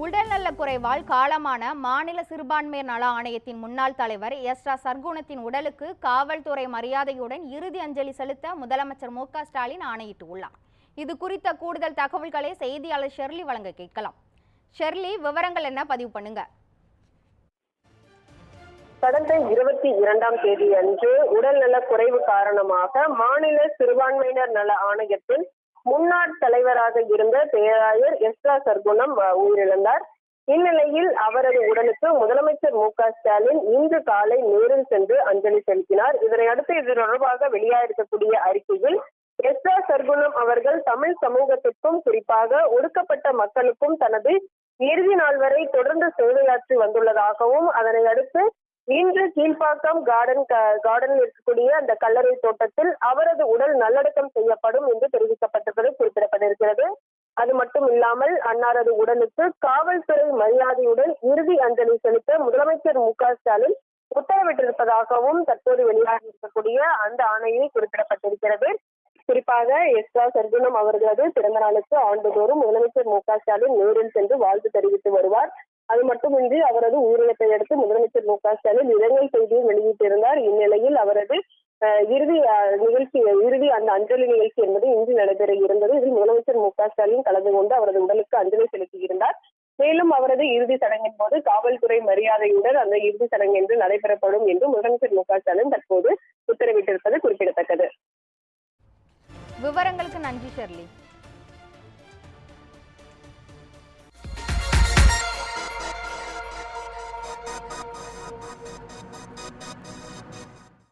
உடல்நல குறைவால் காலமான மாநில சிறுபான்மையர் நல ஆணையத்தின் முன்னாள் தலைவர் எஸ் ரா சர்க்குணத்தின் உடலுக்கு காவல்துறை மரியாதையுடன் இறுதி அஞ்சலி செலுத்த முதலமைச்சர் மு க ஸ்டாலின் ஆணையிட்டுள்ளார். இது குறித்த கூடுதல் தகவல்களை செய்தியாளர் ஷெர்லி வழங்க கேட்கலாம். ஷெர்லி விவரங்கள் என்ன? பதிவு பண்ணுங்க. கடந்த இருபத்தி இரண்டாம் தேதி அன்று உடல்நல குறைவு காரணமாக மாநில சிறுபான்மையினர் நல ஆணையத்தின் முன்னாள் தலைவராக இருந்த பேராயர் எஸ்ரா சர்க்குணம் உயிரிழந்தார். இந்நிலையில் அவரது உடலுக்கு முதலமைச்சர் மு க ஸ்டாலின் இன்று காலை நேரில் சென்று அஞ்சலி செலுத்தினார். இதனை அடுத்து இது தொடர்பாக வெளியாயிருக்கக்கூடிய அறிக்கையில் எஸ்ரா சர்க்குணம் அவர்கள் தமிழ் சமூகத்திற்கும் குறிப்பாக ஒடுக்கப்பட்ட மக்களுக்கும் தனது இறுதி நாள் வரை தொடர்ந்து சேவையாற்றி வந்துள்ளதாகவும் அதனை அடுத்து இன்று கீழ்ப்பாக்கம் கார்டன் கார்டனில் இருக்கக்கூடிய அந்த கல்லறை தோட்டத்தில் அவரது உடல் நல்லடக்கம் செய்யப்படும் என்று தெரிவிக்கப்பட்டது இல்லாமல் அன்னாரது உடலுக்கு காவல்துறை மரியாதையுடன் இறுதி அஞ்சலி செலுத்த முதலமைச்சர் மு க ஸ்டாலின் உத்தரவிட்டிருப்பதாகவும் தற்போது வெளியாகி இருக்கக்கூடிய அந்த ஆணையில் குறிப்பிடப்பட்டிருக்கிறது. குறிப்பாக எஸ்ரா சர்க்குணம் அவர்களது பிறந்த நாளுக்கு ஆண்டுதோறும் முதலமைச்சர் மு க ஸ்டாலின் நேரில் சென்று வாழ்த்து தெரிவித்து வருவார். அது மட்டுமின்றி அவரது உயிரிழப்பை அடுத்து முதலமைச்சர் மு க ஸ்டாலின் இரங்கல் செய்தியும் வெளியிட்டிருந்தார். இந்நிலையில் அவரது இறுதி நிகழ்ச்சி இறுதி அந்த அஞ்சலி நிகழ்ச்சி என்பது இன்று நடைபெற இருந்தது. இதில் முதலமைச்சர் மு க ஸ்டாலின் கலந்து கொண்டு அவரது உடலுக்கு அஞ்சலி செலுத்தியிருந்தார். மேலும் அவரது இறுதி சடங்கின் போது காவல்துறை மரியாதையுடன் அந்த இறுதி சடங்கு என்று நடைபெறப்படும் என்று முதலமைச்சர் மு க ஸ்டாலின் தற்போது உத்தரவிட்டிருப்பது குறிப்பிடத்தக்கது. விவரங்களுக்கு நன்றி ஷெர்லி.